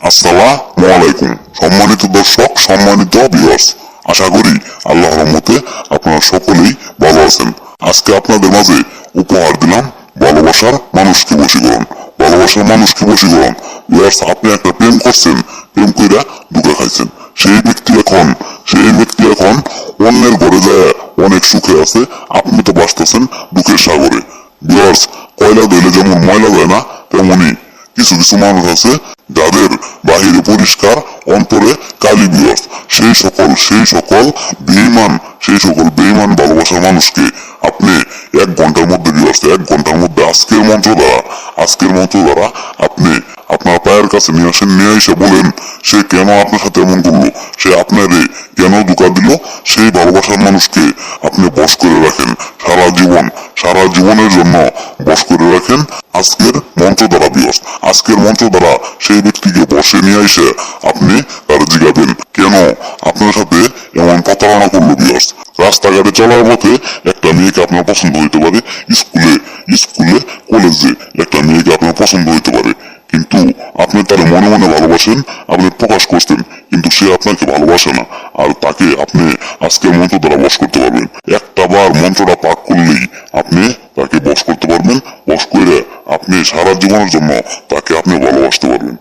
আসসালামু আলাইকুম সম্মানিত দর্শক, সম্মানিত ভিউয়ার্স আশা করি আল্লাহর রহমতে আপনারা সকলেই ভালো আছেন। আজকে আপনাদের মাঝে উপহার দিলাম ভালোবাসার মানুষকে বশীকরণ। ভালোবাসার মানুষকে বশীকরণ। ভিউয়ার্স আপনি একটা প্রেম করছেন, প্রেম কইরা দুঃখে খাইছেন। সেই ব্যক্তি এখন, সেই ব্যক্তি এখন অন্যের ঘরে যায়, অনেক সুখে আছে। আপনি তো বাঁচতেছেন দুঃখের সাগরে। ভিউয়ার্স কয়লা ধইলে যেমন ময়লা যায় না তেমনই কিছু কিছু মানুষ আছে যাদের বাহিরে পরিষ্কার অন্তরে কালি বিয়স সেই সকল সেই সকল বেইমান সেই সকল বেইমান ভালোবাসার মানুষকে আপনি এক ঘণ্টার মধ্যে বিয়স এক ঘণ্টার মধ্যে আজকের মন্ত্র দ্বারা আজকের মন্ত্র দ্বারা আপনি আপনার পায়ের কাছে নিয়ে আসেন, নিয়ে এসে বলেন, সে কেন আপনার সাথে এমন করল? সে আপনারে কেন ধোকা দিল? সেই ভালোবাসার মানুষকে আপনি বশ করে রাখেন। সারা জীবন, সারা জীবনের জন্য বশ করে রাখেন। আজকের আজকের মন্ত্র দ্বারা সেই ব্যক্তিকে বসে নিয়ে এসে আপনি তার জিগাবেন। কেন? আপনার সাথে এমন প্রতারণা করল বিয়স রাস্তাঘাটে চলার পথে একটা মেয়েকে আপনার পছন্দ হইতে পারে, স্কুলে স্কুলে, কলেজে একটা মেয়েকে আপনার পছন্দ হইতে পারে। কিন্তু আপনি তার মনে মনে ভালোবাসেন, আপনি প্রকাশ করতেন কিন্তু সে আপনাকে ভালোবাসে না। আর তাকে আপনি আজকের মন্ত্র দ্বারা বশ করতে পারবেন। একটা বার মন্ত্রটা পাঠ করলেই আপনি তাকে বস করতে পারবেন। বশ করে আপনি সারা জীবনের জন্য আপনি ভালোবাসতে পারবেন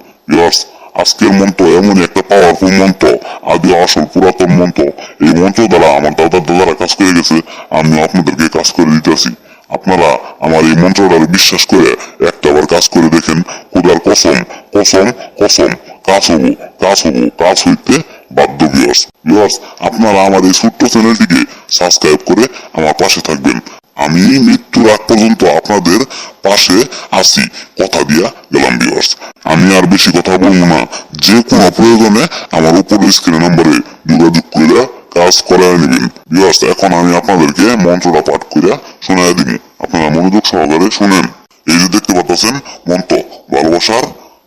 আজকের মন্ত্র এমন একটা পাওয়ারফুল মন্ত্র আদি আসল পুরাতন মন্ত্র এই মন্ত্র দ্বারা আমার দাদার দাদারা কাজ করে গেছে আমি আপনাদেরকে কাজ করে দিতেছি আপনারা আমার এই মন্ত্রটারে বিশ্বাস করে একটা বার কাজ করে দেখেন খুদার কসম কসম কসম কাজ হব কাজ হব কাজ হইতে বাধ্য বিয়ার্স বিয়ার্স আপনারা আমার এই ছোট্ট চ্যানেলটিকে সাবস্ক্রাইব করে আমার পাশে থাকবেন আমি মৃত্যুর আগ পর্যন্ত আপনাদের পাশে আসি কথা দিয়া গেলাম বিয়ার্স আমি আর বেশি কথা বলব না। যে কোনো প্রয়োজনে আমার উপরে স্ক্রিন নাম্বারে যোগাযোগ করে কাজ করায় নেবেন। বিয়ার্স এখন আমি আপনাদেরকে মন্ত্রটা পাঠ করে শোনায় দিব। আপনারা মনোযোগ সহকারে শুনেন। এই যে দেখতে পাচ্ছেন মন্ত্র, ভালোবাসার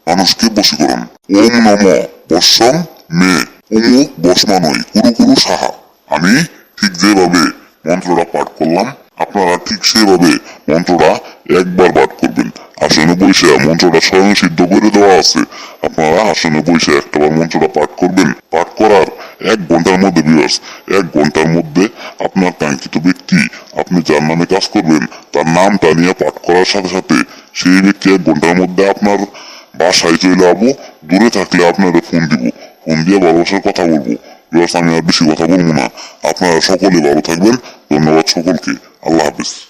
মানুষকে বশীকরণ। ওম নম বর্ষম মে। অমুক বসমানয় কুরু কুরু সাহা। আমি ঠিক যেভাবে মন্ত্রটা পাঠ করলাম আপনারা ঠিক সেভাবে মন্ত্রটা একবার পাঠ করবেন। আসনে বসে মন্ত্রটা স্বয়ং সিদ্ধ করে দেওয়া আছে। আপনারা আসনে বসে একটাবার মন্ত্রটা পাঠ করবেন। পাঠ করার এক ঘণ্টার মধ্যে বিয়ার্স এক ঘণ্টার মধ্যে আপনার কাঙ্ক্ষিত ব্যক্তি, আপনি যার নামে কাজ করবেন, তার নামটা নিয়ে পাঠ করার সাথে সাথে সেই ব্যক্তি এক ঘণ্টার মধ্যে আপনার বাসায় চলে যাব। দূরে থাকলে আপনারা ফোন দিব। ফোন দিয়ে ভালোবাসার কথা বলব। আমি আর বেশি কথা বলব না। আপনারা সকলে ভালো থাকবেন। ধন্যবাদ সকলকে। Allah Hafiz.